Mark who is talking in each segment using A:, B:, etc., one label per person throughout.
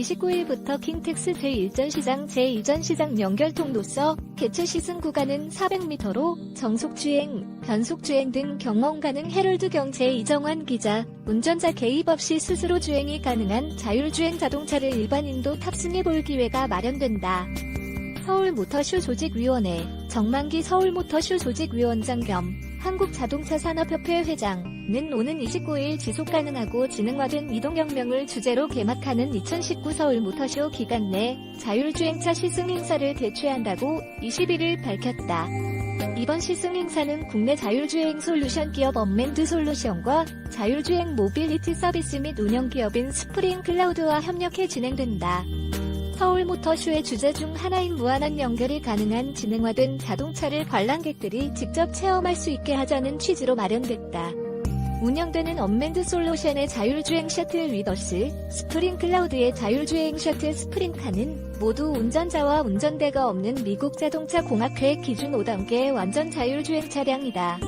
A: 29일부터 킨텍스 제1전시장 제2전시장 연결통로서 개최 시승 구간은 400m로 정속주행, 변속주행 등 경험 가능 헤럴드 경제 이정환 기자, 운전자 개입 없이 스스로 주행이 가능한 자율주행 자동차를 일반인도 탑승해 볼 기회가 마련된다. 서울모터쇼 조직위원회, 정만기 서울모터쇼 조직위원장 겸 한국자동차산업협회 회장는 오는 29일 지속가능하고 지능화된 이동혁명을 주제로 개막하는 2019 서울모터쇼 기간 내 자율주행차 시승 행사를 개최한다고 21일 밝혔다. 이번 시승 행사는 국내 자율주행 솔루션 기업 언맨드 솔루션과 자율주행 모빌리티 서비스 및 운영 기업인 스프링 클라우드와 협력해 진행된다. 서울 모터쇼의 주제 중 하나인 무한한 연결이 가능한 지능화된 자동차를 관람객들이 직접 체험할 수 있게 하자는 취지로 마련됐다. 운영되는 언맨드 솔루션의 자율주행 셔틀 위더스, 스프링 클라우드의 자율주행 셔틀 스프링카는 모두 운전자와 운전대가 없는 미국 자동차 공학회 기준 5단계 완전 자율주행 차량이다.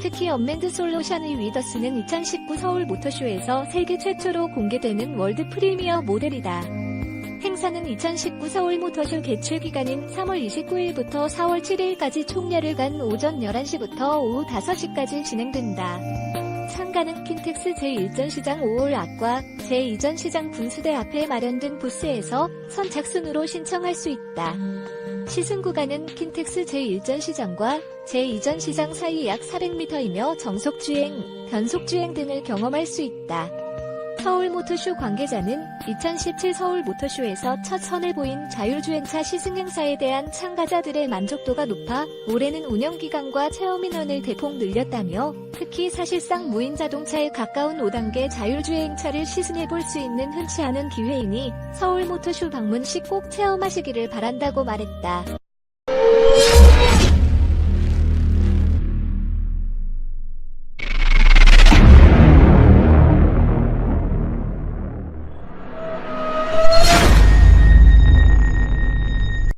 A: 특히 언맨드 솔루션의 위더스는 2019 서울 모터쇼에서 세계 최초로 공개되는 월드 프리미어 모델이다. 행사는 2019 서울 모터쇼 개최 기간인 3월 29일부터 4월 7일까지 총 열흘간 오전 11시부터 오후 5시까지 진행된다. 참가는 킨텍스 제1전시장 5월 앞과 제2전시장 분수대 앞에 마련된 부스에서 선착순으로 신청할 수 있다. 시승 구간은 킨텍스 제1전시장과 제2전시장 사이 약 400m이며 정속주행, 변속주행 등을 경험할 수 있다. 서울 모터쇼 관계자는 2017 서울 모터쇼에서 첫 선을 보인 자율주행차 시승 행사에 대한 참가자들의 만족도가 높아 올해는 운영기간과 체험 인원을 대폭 늘렸다며 특히 사실상 무인 자동차에 가까운 5단계 자율주행차를 시승해 볼 수 있는 흔치 않은 기회이니 서울 모터쇼 방문 시 꼭 체험하시기를 바란다고 말했다.